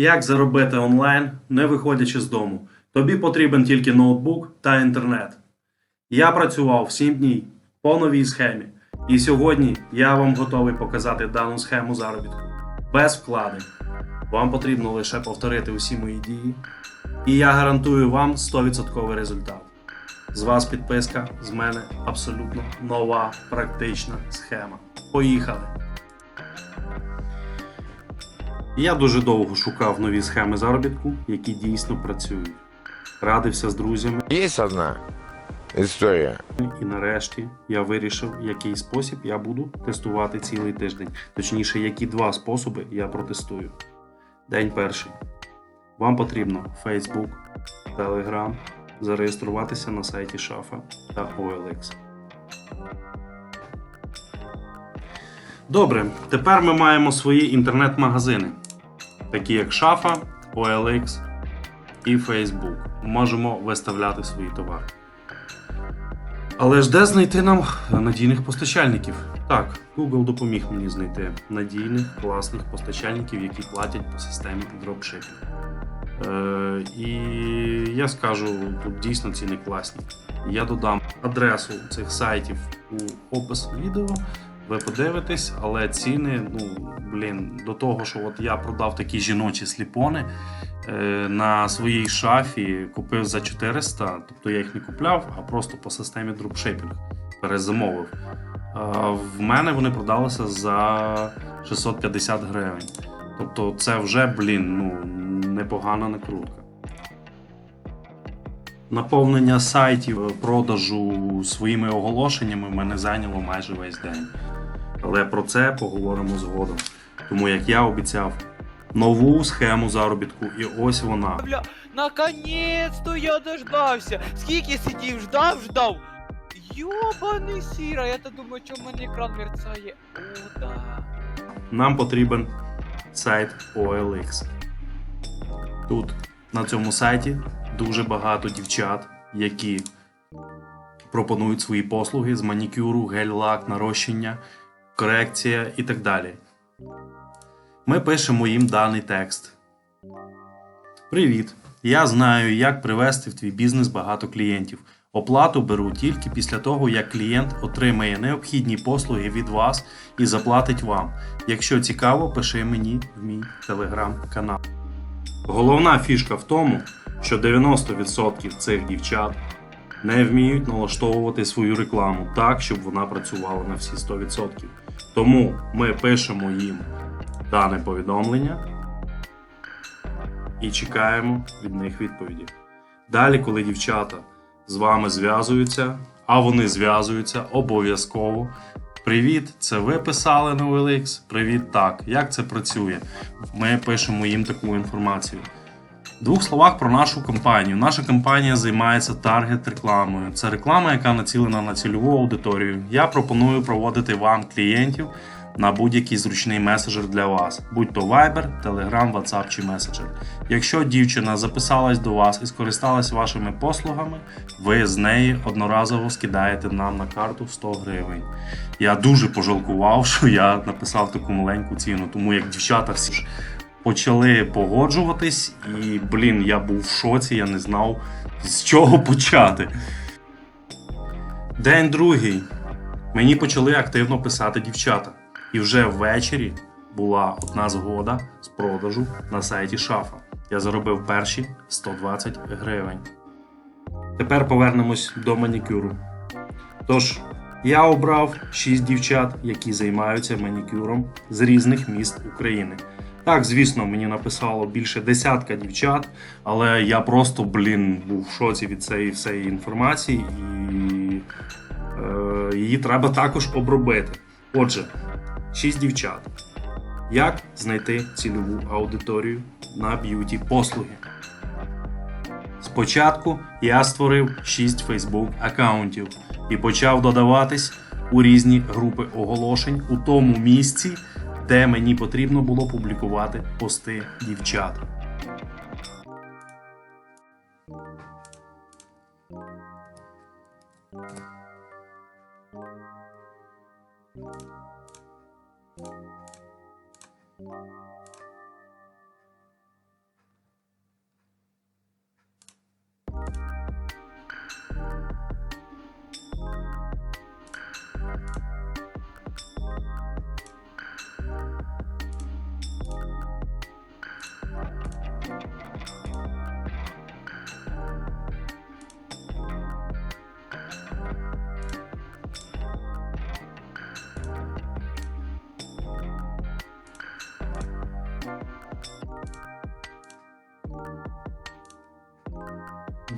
Як заробити онлайн, не виходячи з дому? Тобі потрібен тільки ноутбук та інтернет. Я працював 7 днів по новій схемі, і сьогодні я вам готовий показати дану схему заробітку без вкладень. Вам потрібно лише повторити усі мої дії, і я гарантую вам 100% результат. З вас підписка, з мене абсолютно нова практична схема. Поїхали! Я дуже довго шукав нові схеми заробітку, які дійсно працюють. Радився з друзями, Есть одна история. і нарешті я вирішив, який спосіб я буду тестувати цілий тиждень. Точніше, які два способи я протестую. День перший. Вам потрібно Facebook, Telegram, зареєструватися на сайті Шафа та OLX. Добре, тепер ми маємо свої інтернет-магазини, такі як Шафа, OLX і Facebook. Можемо виставляти свої товари. Але ж де знайти нам надійних постачальників? Так, Google допоміг мені знайти надійних, класних постачальників, які платять по системі дропшипінг. Е, і я скажу, тут дійсно ціни класні. Я додам адресу цих сайтів у опис відео. Ви подивитесь, але ціни, ну блін, до того, що от я продав такі жіночі сліпони е, на своїй шафі, купив за 400, тобто я їх не купляв, а просто по системі дропшипінг перезамовив. А в мене вони продалися за 650 гривень. Тобто це вже, блін, ну, непогана накрутка. Наповнення сайтів е, продажу своїми оголошеннями мене зайняло майже весь день. Але про це поговоримо згодом. Тому як я обіцяв нову схему заробітку, і ось вона. Бля, наконец-то я дождався. Скільки сидів, ждав, ждав. Йобаний сіра, я то думаю, чому мене екран мерцає. О, да. Нам потрібен сайт OLX. Тут на цьому сайті дуже багато дівчат, які пропонують свої послуги з манікюру, гель-лак, нарощення, корекція і так далі. Ми пишемо їм даний текст. Привіт! Я знаю, як привести в твій бізнес багато клієнтів. Оплату беру тільки після того, як клієнт отримає необхідні послуги від вас і заплатить вам. Якщо цікаво, пиши мені в мій телеграм-канал. Головна фішка в тому, що 90% цих дівчат не вміють налаштовувати свою рекламу так, щоб вона працювала на всі 100%. Тому ми пишемо їм дане повідомлення і чекаємо від них відповіді. Далі, коли дівчата з вами зв'язуються, а вони зв'язуються обов'язково. Привіт, це ви писали на OLX? Привіт, так. Як це працює? Ми пишемо їм таку інформацію. Двох словах про нашу компанію. Наша компанія займається таргет рекламою. Це реклама, яка націлена на цільову аудиторію. Я пропоную проводити вам клієнтів на будь-який зручний меседжер для вас, будь то Viber, Telegram, WhatsApp чи Messenger. Якщо дівчина записалась до вас і скористалась вашими послугами, ви з неї одноразово скидаєте нам на карту 100 гривень. Я дуже пожалкував, що я написав таку маленьку ціну, тому як дівчата всі ж почали погоджуватись, і блін, я був в шоці, я не знав з чого почати. День другий. Мені почали активно писати дівчата. І вже ввечері була одна згода з продажу на сайті Шафа. Я заробив перші 120 гривень. Тепер повернемось до манікюру. Тож, я обрав 6 дівчат, які займаються манікюром з різних міст України. Так, звісно, мені написало більше десятка дівчат, але я просто, блін, був в шоці від цієї всієї інформації, і е, її треба також обробити. Отже, 6 дівчат. Як знайти цільову аудиторію на б'юті послуги? Спочатку я створив 6 Facebook аккаунтів і почав додаватись у різні групи оголошень у тому місці, де мені потрібно було публікувати пости дівчат.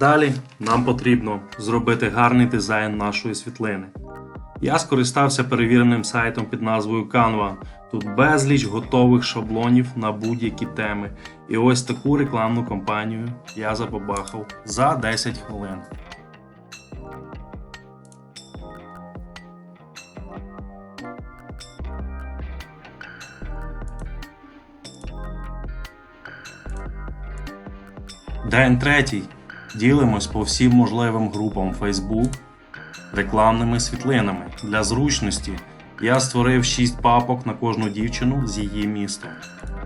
Далі нам потрібно зробити гарний дизайн нашої світлини. Я скористався перевіреним сайтом під назвою Canva. Тут безліч готових шаблонів на будь-які теми. І ось таку рекламну кампанію я забабахав за 10 хвилин. День третій. Ділимось по всім можливим групам Facebook рекламними світлинами. Для зручності я створив 6 папок на кожну дівчину з її містом.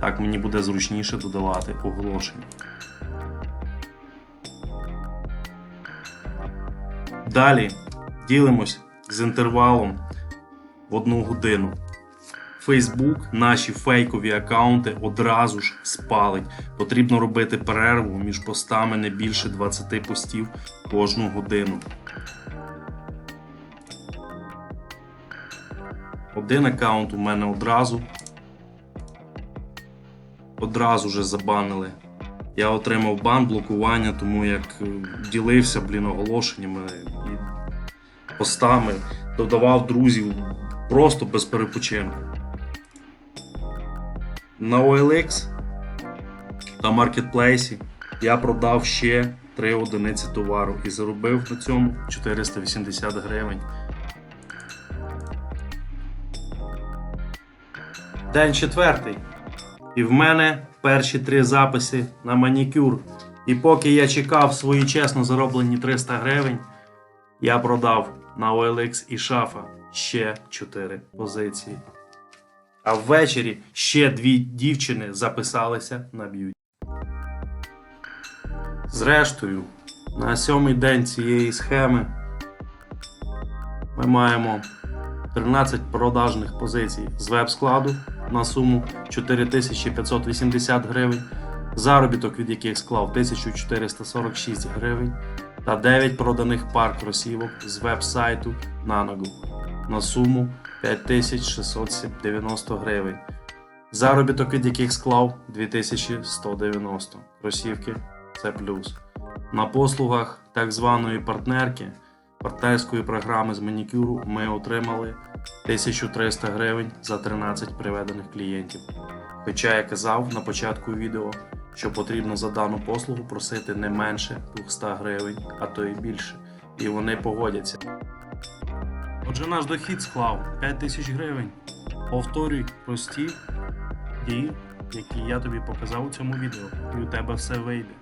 Так мені буде зручніше додавати оголошення. Далі ділимось з інтервалом в одну годину. Facebook наші фейкові аккаунти одразу ж спалить. Потрібно робити перерву між постами не більше 20 постів кожну годину. Один аккаунт у мене одразу. Одразу же забанили. Я отримав бан блокування, тому як е, ділився блін, оголошеннями і постами, додавав друзів просто без перепочинку. На OLX та маркетплейсі я продав ще 3 одиниці товару і заробив на цьому 480 гривень. День четвертий. І в мене перші три записи на манікюр. І поки я чекав свої чесно зароблені 300 гривень, я продав на OLX і шафа ще 4 позиції. А ввечері ще дві дівчини записалися на б'юті. Зрештою, на сьомий день цієї схеми ми маємо 13 продажних позицій з веб-складу на суму 4580 гривень, заробіток від яких склав 1446 гривень, та 9 проданих пар кросівок з веб-сайту ногу на суму 5690 гривень, заробіток від яких склав 2190 кросівки це плюс. На послугах так званої партнерки партнерської програми з манікюру ми отримали 1300 гривень за 13 приведених клієнтів. Хоча я казав на початку відео, що потрібно за дану послугу просити не менше 200 гривень, а то і більше. І вони погодяться. Отже, наш дохід склав 5 тисяч гривень. Повторюй прості дії, які я тобі показав у цьому відео, і у тебе все вийде.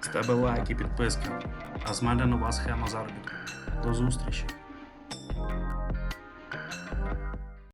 З тебе лайк і підписка, а з мене нова схема заробітку. До зустрічі!